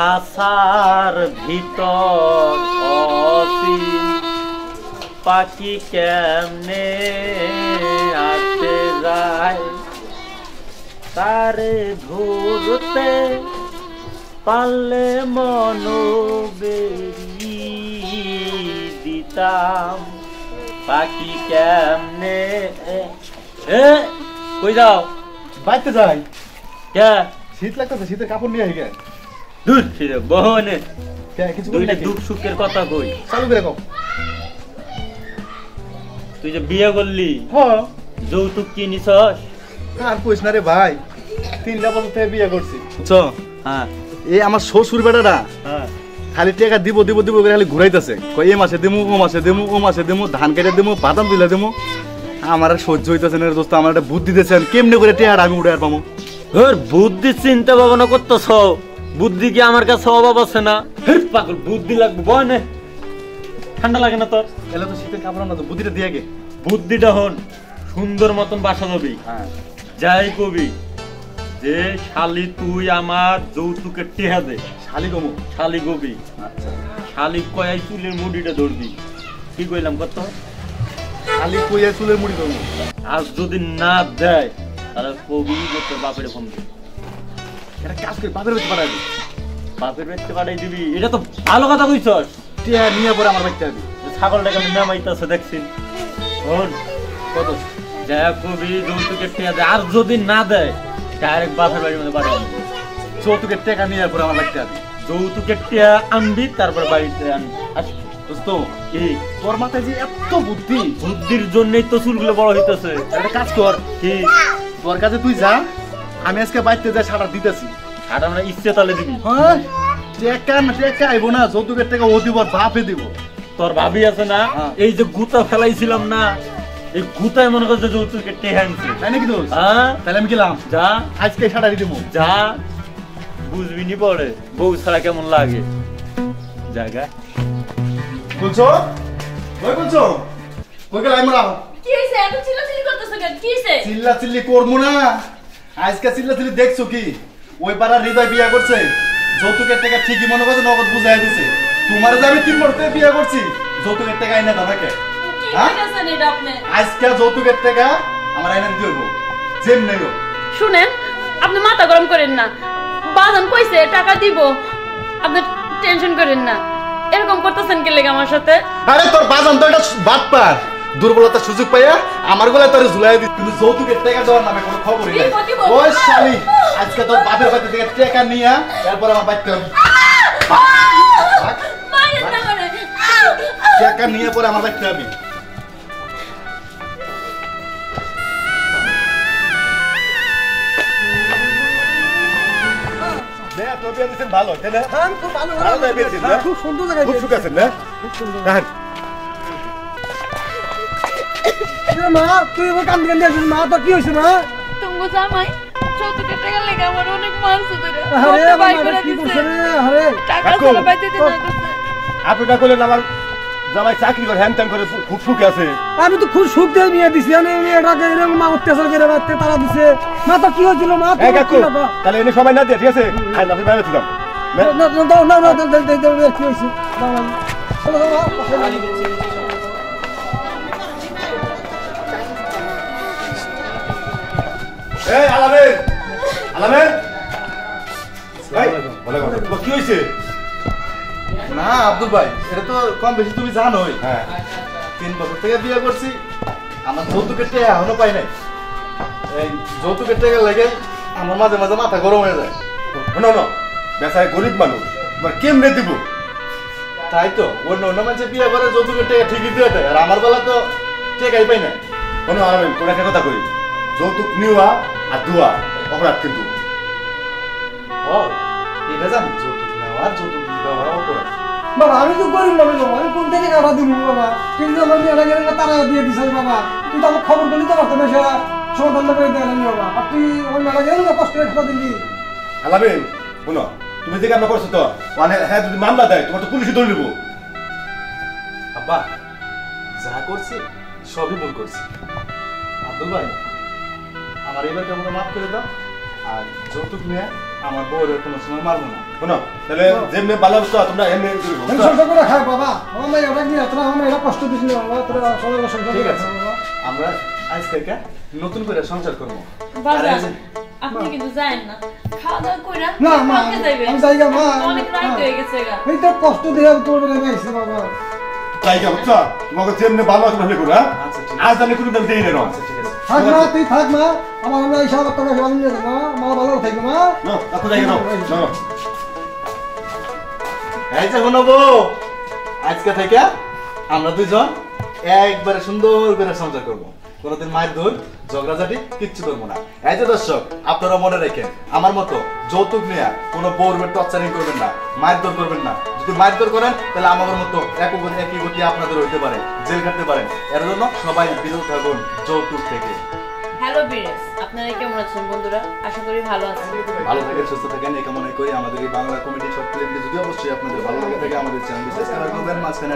খাসার ভিতর অসীম পাখি কেমনে আসে যায় তারে ধরতে পারলে মনোবেরি দিতাম। পাখি কেমনে? এ- কই যাও? বাইতে যাই। কে? শীত লাগতেছে শীতের কাপড় নিয়ে আইগে দূর ফিরে বহনে। দুইটা দুঃখ সুখের কথা কই। চালু করে কম তুই যে বিয়ে করলি হ যৌতুক কি নিছস? আর কইস না রে ভাই তিনটা বছর থেকে বিয়ে করছি। বুঝছ? হ্যাঁ। এই আমার শ্বশুর বেটাটা হ্যাঁ। খালি টাকা দিব দিব দিব করে খালি ঘুরাইতেছে। কই এ মাসে দিমু ও মাসে দিমু ও মাসে দিমু ধান কেটে দিমু বাদাম তুলে দিমু। আমার আর সহ্য হইতেছে না দোস্ত আমার একটা বুদ্ধি দিতেছেন কেমনে করে টেহার আমি উড়ে আর পাবো বুদ্ধি চিন্তা ভাবনা করতেছ। বুদ্ধি কি আমার কাছে অভাব আছে না? পাগল বুদ্ধি লাগবে বনে ঠান্ডা লাগে না তোর? এলে তো শীতের কাপড় না তো বুদ্ধিটা দিয়ে গে। বুদ্ধিটা হন সুন্দর মতন বাসা যাবি হ্যাঁ। যাই কবি যে শালি তুই আমার যৌতুকের টেহা দে। শালি কমু। শালি কবি। আচ্ছা। শালি কয়াই চুলের মুডিটা ধরবি কি কইলাম কত? শালি কইয়া চুলের মুড়ি কমু। আর যদি না দেয় তাহলে কবি তোর বাপের ফোন দে। এটা কাজ করে বাপের বাড়ি পাঠাবি? বাপের বাড়িতে পাঠাই দিবি? এটা তো ভালো কথা কইছস। টেহা নিয়ে পরে আমার বাড়িতে আবি ছাগলটাকে আমি নামাইতেছে দেখছিন শোন কত? যা কবি যৌতুকের টেহা দেয় আর যদি না দেয় ডাইরেক্ট বাপের বাড়ির মধ্যে পাঠাবি। যৌতুকের টাকা নিয়ে পরে আমার বাড়িতে আবি যৌতুকের টেহা আনবি তারপর বাড়িতে আনবি আসবি দোস্ত তোর মাথায় যে এত বুদ্ধি বুদ্ধির জন্যই তো চুলগুলো বড় হইতেছে। একটা কাজ কর কি? তোর কাছে তুই যা আমি আজকে বাড়িতে যাই সারা দিতেছি। আর আমরা ইচ্ছে তালে দিবি। হ্যাঁ? টেকা না টেকা আইবো না যৌতুকের টাকা ও দিব আর বাপে দিব। তোর ভাবি আছে না? হ্যাঁ। এই যে গুতা ফেলাইছিলাম না এই গুতায় মনে করছে যৌতুকের টেহা আনছে। তাই নাকি দোষ? হ্যাঁ। তাহলে আমি গেলাম। যা। আজকে সারা দিব। যা। বুঝবি নি পরে বউ ছাড়া কেমন লাগে? জায়গা বলছো? ওই বলছো? কই গেল আমরা কি হইছে? এত চিল্লাচিল্লি করতেছো কেন? কি হইছে? চিল্লা চিল্লি করব না। আজকে চিল্লা চিল্লি দেখছ কি? ওই পাড়ার হৃদয় বিয়ে করছে। যৌতুকের টাকা ঠিকই মনে করছে নগদ বুঝাই দিছে। তোমার যে আমি তিন বছর বিয়ে করছি যৌতুকের টাকা আইনা দাদাকে হ্যাঁ? আজকে যৌতুকের টাকা আমার আইনা দিয়ে হব যেম নেই শুনেন আপনি মাথা গরম করেন না। বাজান কইছে টাকা দিব। আপনি টেনশন করেন না। এরকম করতেছেন কে লেগে আমার সাথে? আরে তোর বাজান তো এটা বাদ পার দুর্বলতার সুযোগ পাইয়া আমার গলায় তোর ঝুলাই দিস কিন্তু যৌতুকের টাকা দেওয়ার নামে কোনো খবরই নাই। ওই শালি আজকে তোর বাপের বাড়ি থেকে টাকা নিয়া এরপর আমার বাইক টাকা নিয়ে পরে আমার বাইক যাবি ভালো তাই না? হ্যাঁ, খুব ভালো পেয়েছিস খুব সুন্দর খুব সুখ আছেন না? মা তুই এবার কান্দি কান্দি আসিস মা তোর কি হয়েছে মা তুমি জামাই চৌতুকের টাকা লেগে আমার অনেক মারছে ধরে আরে বাই করে দিছে আরে টাকা আমার জামাই চাকরি করে হ্যান ত্যান করে খুব সুখে আছে আমি তো খুব সুখ দিয়ে নিয়ে দিছি আমি এরকম মা অত্যাচার করে তারা দিছে মা তো কি হয়েছিল মা তাহলে এনে সময় না দিয়ে ঠিক আছে খাই না বাইরে না না না কি হয়েছে? না আব্দুল ভাই এটা তো কম বেশি তুমি জানোই। হ্যাঁ। তিন বছর থেকে বিয়ে করছি আমার যৌতুকের টাকা এখনও পাই নাই। এই যৌতুকের টাকা লেগে আমার মাঝে মাঝে মাথা গরম হয়ে যায়। শোনো না বেসায় গরিব মানুষ তোমার কেমনে দিব? তাই তো অন্য অন্য মানুষের বিয়ে করে যৌতুকের টাকা ঠিকই দিয়ে দেয়। আর আমার বেলা তো টাকাই পাই না কোনো আলামেন তোর একটা কথা করি যৌতুক নেওয়া আর দেওয়া অপরাধ কিন্তু। ও এটা জানি যৌতুক নেওয়া যৌতুক দেওয়া অপরাধ। বাবা আমি তো গরিব মানুষ বাবা আমি কোন থেকে বাবা? কিন্তু আমার মেয়েটা গেলে তারা দিয়ে দিছে বাবা। তুই তো আমার খবর করলি তো পারতো না সেটা সমাধান করে দেয় বাবা। আর তুই আমার মেয়েটা গেলে না কষ্ট করে খাতা দিলি? আলামিন শোনো তুমি যে কামনা করছ তো মানে হ্যাঁ যদি মামলা দেয় তোমার তো পুলিশে ধরে নেব। আব্বা যা করছি সবই ভুল করছি। আব্দুল ভাই আমার এবার কেমন মাফ করে দাও? আর যৌতুক নিয়ে আমার বউরে কোনো সময় মারবো না। শোনো তাহলে যেমনি ভালো অবস্থা তোমরা এমনি করব আমি সংসার করে খাই বাবা। আমার মেয়ে ওটা নিয়ে তোরা আমার মেয়েরা কষ্ট দিস না বাবা। তোরা সবাই সংসার ঠিক আছে। বাবা। আমরা আজ থেকে নতুন করে সংসার করব। যে- আপনি কিন্তু যায়েন না। খাওয়া দাওয়া কইরা না, মা, আমি যাই গা, মা। অনেক রাত হয়ে গেছে গা। এই তো কষ্ট দিয়ে আমি তোর বেলা গাইছে বাবা। তাই কে বুঝছ? তোমাকে যেমনি ভালো আছে ভালো করো হ্যাঁ? আচ্ছা। আজ জানি কোনো দাম দেই না আচ্ছা ঠিক আছে। থাক তুই থাক মা। আমার নিয়ে যাব মা। ভালো থাকবে মা। এই যে শোনো বউ আজকে থেকে আমরা দুজন একবারে সুন্দর করে সংসার করব। কোনোদিন মায়ের দূর ঝগড়াঝাটি কিচ্ছু করব না। এই যে দর্শক, আপনারা মনে রাখেন, আমার মতো যৌতুক নেয়া কোনো বউর টর্চারিং করবেন না, মায়ের দর করবেন না। যদি মায়ের দর করেন, তাহলে আমাদের মতো এক একই গতি আপনাদের হইতে পারে, জেল খাটতে পারেন। এর জন্য সবাই বিরত থাকুন যৌতুক থেকে। হ্যালো আপনারা কেমন আছেন, বন্ধুরা? আশা করি ভালো আছেন। ভালো থাকেন, সুস্থ থাকেন, এই কামনা করি আমাদের এই বাংলা কমেডি শর্ট যদি অবশ্যই আপনাদের ভালো লাগে থাকে, আমাদের মাঝখানে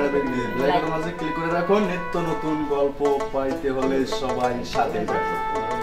আইকন মাঝে ক্লিক করে রাখুন। নিত্য নতুন গল্প পাইতে হলে সবাই সাথে থাকুন।